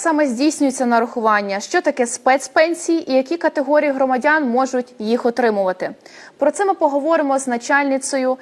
саме здійснюється нарахування? Що таке спецпенсії і які категорії громадян можуть їх отримувати? Про це ми поговоримо з начальницею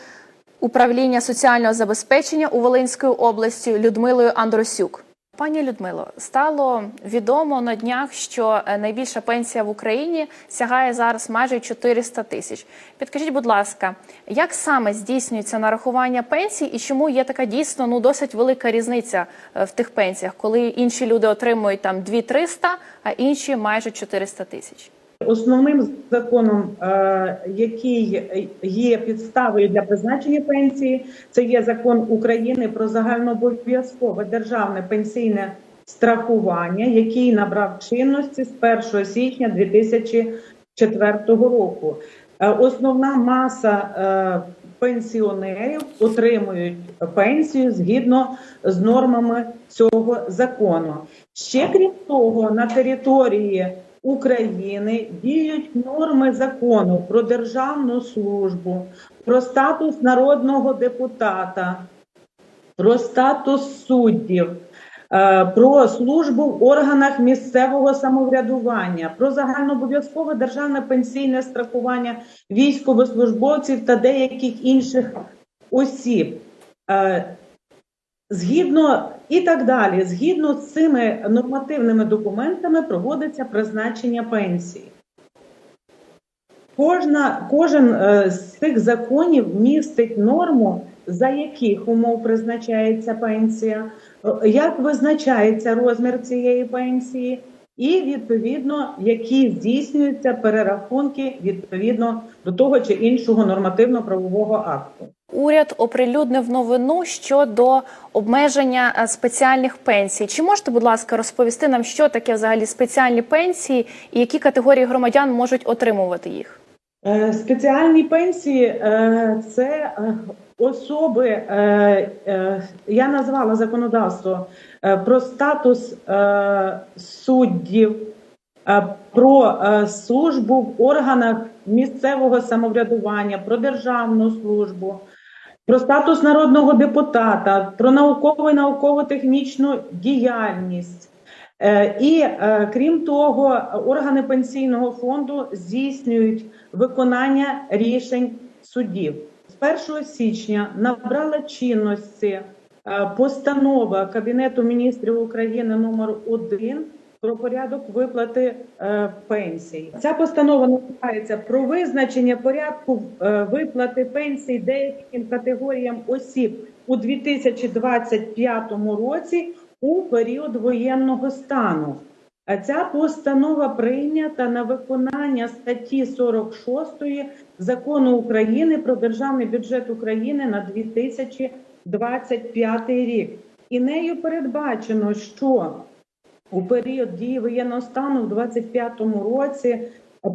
управління соціального забезпечення у Волинської області Людмилою Андросюк. Пані Людмило, стало відомо на днях, що е, найбільша пенсія в Україні сягає зараз майже 400 тисяч. Підкажіть, будь ласка, як саме здійснюється нарахування пенсій і чому є така дійсно ну досить велика різниця е, в тих пенсіях, коли інші люди отримують там 2-300, а інші майже 400 тисяч? Основним законом, е, який є підставою для призначення пенсії, це є закон України про загальнообов'язкове державне пенсійне страхування, який набрав чинності з 1 січня 2004 року. Е, Основна маса е, пенсіонерів отримують пенсію згідно з нормами цього закону. Ще крім того, на території України діють норми закону про державну службу, про статус народного депутата, про статус суддів, е, про службу в органах місцевого самоврядування, про загальнообов'язкове державне пенсійне страхування військовослужбовців та деяких інших осіб. Згідно і так далі, згідно з цими нормативними документами проводиться призначення пенсії. Кожна, кожен е, з цих законів містить норму, за яких умов призначається пенсія, е, як визначається розмір цієї пенсії, і відповідно, які здійснюються перерахунки відповідно до того чи іншого нормативно-правового акту. Уряд оприлюднив новину щодо обмеження е, спеціальних пенсій. Чи можете, будь ласка, розповісти нам, що таке взагалі спеціальні пенсії і які категорії громадян можуть отримувати їх? Е, Спеціальні пенсії е, це особи, я назвала законодавство про статус суддів, про службу в органах місцевого самоврядування, про державну службу, про статус народного депутата, про наукову і науково-технічну діяльність. Е, І е, крім того, органи пенсійного фонду здійснюють виконання рішень судів. З 1 січня набрала чинності е, постанова Кабінету міністрів України номер 1 про порядок виплати е, пенсій. Ця постанова називається про визначення порядку е, виплати пенсій деяким категоріям осіб у 2025 році у період воєнного стану. А Ця постанова прийнята на виконання статті 46 закону України про державний бюджет України на 2025 рік. І нею передбачено, що у період дії воєнного стану в 2025 році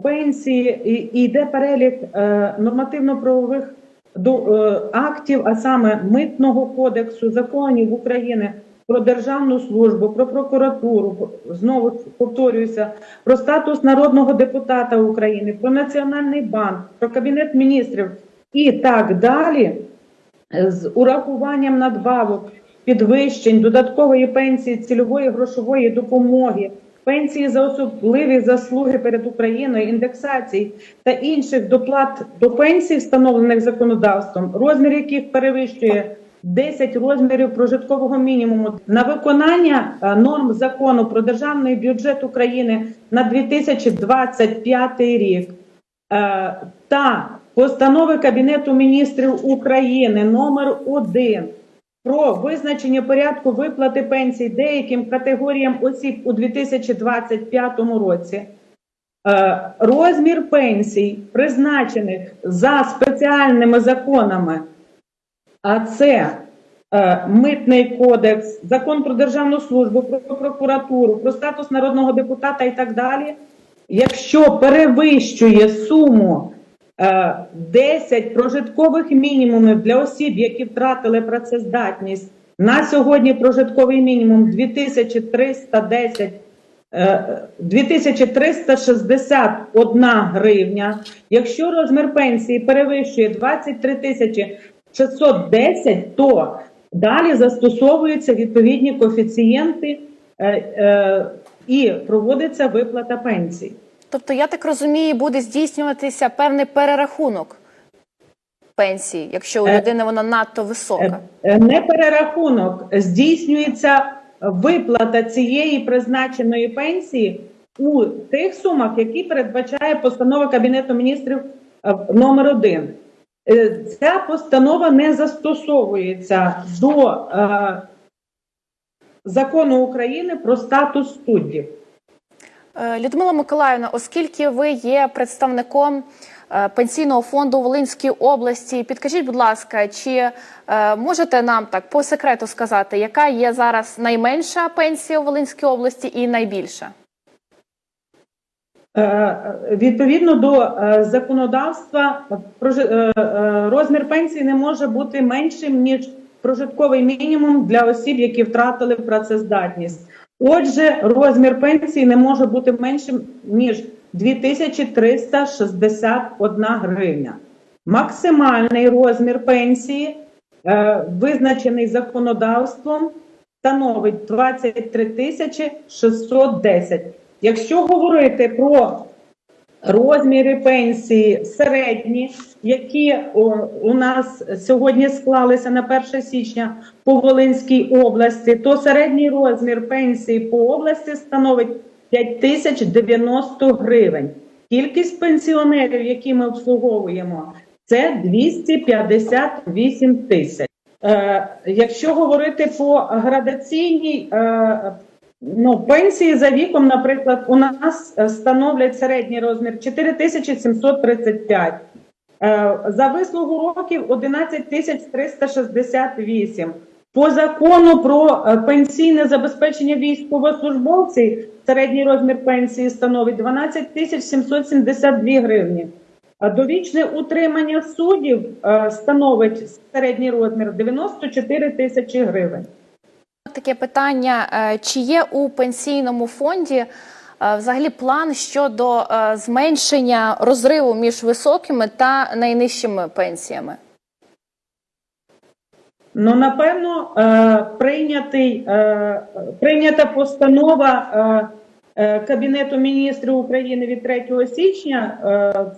пенсії і, йде перелік е, нормативно-правових до, е, актів, а саме митного кодексу, законів України про державну службу, про прокуратуру, знову повторююся, про статус народного депутата України, про Національний банк, про Кабінет міністрів і так далі, з урахуванням надбавок, підвищень, додаткової пенсії, цільової грошової допомоги, пенсії за особливі заслуги перед Україною, індексацій та інших доплат до пенсій, встановлених законодавством, розмір яких перевищує 10 розмірів прожиткового мінімуму. На виконання е, норм закону про державний бюджет України на 2025 рік. Е, та постанови Кабінету міністрів України номер 1 про визначення порядку виплати пенсій деяким категоріям осіб у 2025 році. Е, Розмір пенсій, призначених за спеціальними законами, а це е, Митний кодекс, закон про державну службу, про прокуратуру, про статус народного депутата і так далі. Якщо перевищує суму 10 прожиткових мінімумів для осіб, які втратили працездатність, на сьогодні прожитковий мінімум 2310 е, 2361 гривня. Якщо розмір пенсії перевищує 23 тисячі 610, то далі застосовуються відповідні коефіцієнти е, е, і проводиться виплата пенсій. Тобто, я так розумію, буде здійснюватися певний перерахунок пенсії, якщо у Е, людини вона надто висока. Е, Не перерахунок, здійснюється виплата цієї призначеної пенсії у тих сумах, які передбачає постанова Кабінету міністрів е, номер 1 Ця постанова не застосовується до е, закону України про статус суддів. Е, Людмила Миколаївна, оскільки ви є представником е, пенсійного фонду Волинській області, підкажіть, будь ласка, чи е, можете нам так по секрету сказати, яка є зараз найменша пенсія у Волинській області і найбільша? Відповідно до законодавства, розмір пенсії не може бути меншим ніж прожитковий мінімум для осіб, які втратили працездатність. Отже, розмір пенсії не може бути меншим ніж 2361 гривня. Максимальний розмір пенсії, е, визначений законодавством, становить 23 610. Якщо говорити про розміри пенсії середні, які у нас сьогодні склалися на 1 січня по Волинській області, то середній розмір пенсії по області становить 5090 гривень. Кількість пенсіонерів, які ми обслуговуємо, це 258 тисяч. Е, якщо говорити по градаційній е, ну, пенсії за віком, наприклад, у нас е, становлять середній розмір 4735. Е, За вислугу років 11 тисяч 368. По закону про е, пенсійне забезпечення військовослужбовців середній розмір пенсії становить 12 тисяч 772 гривні. Довічне утримання суддів становить середній розмір 94 тисячі гривень. Таке питання: е, чи є у пенсійному фонді е, взагалі план щодо е, зменшення розриву між високими та найнижчими пенсіями? Ну, напевно, прийнятий, прийнята постанова Кабінету міністрів України від 3 січня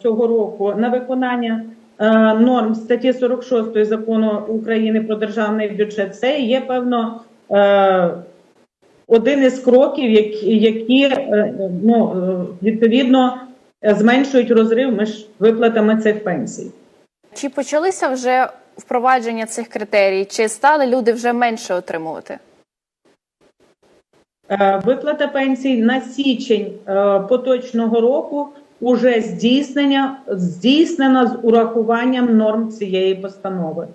цього року на виконання норм статті 46 закону України про державний бюджет. Це є певно один із кроків, які, е, ну, е, відповідно е, зменшують розрив між виплатами цих пенсій. Чи почалися вже впровадження цих критерій, чи стали люди вже менше отримувати? Е, Виплата пенсій на січень е, поточного року уже здійснення здійснена з урахуванням норм цієї постанови.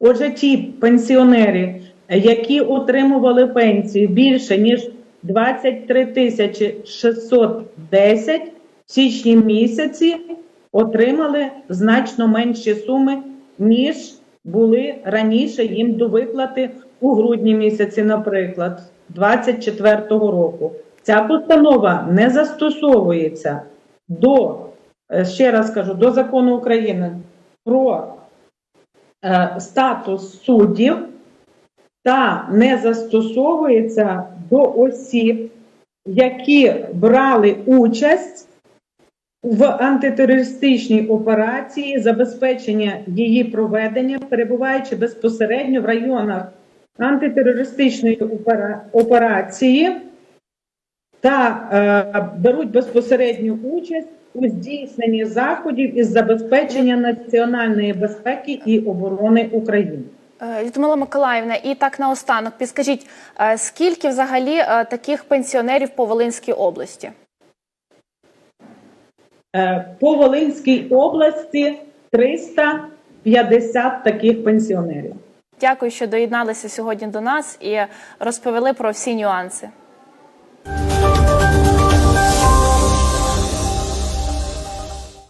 Отже, ті пенсіонери, які отримували пенсію більше ніж 23 тисячі 610, в січні місяці отримали значно менші суми, ніж були раніше їм до виплати у грудні місяці, наприклад, 24-го року. Ця постанова не застосовується до, е, ще раз кажу, до закону України про е, статус суддів та не застосовується до осіб, які брали участь в антитерористичній операції, забезпечення її проведення, перебуваючи безпосередньо в районах антитерористичної операції та е, беруть безпосередню участь у здійсненні заходів із забезпечення національної безпеки і оборони України. Е, Людмила Миколаївна, і так наостанок, підскажіть, е, скільки взагалі е, таких пенсіонерів по Волинській області? По Волинській області 350 таких пенсіонерів. Дякую, що доєдналися сьогодні до нас і розповіли про всі нюанси.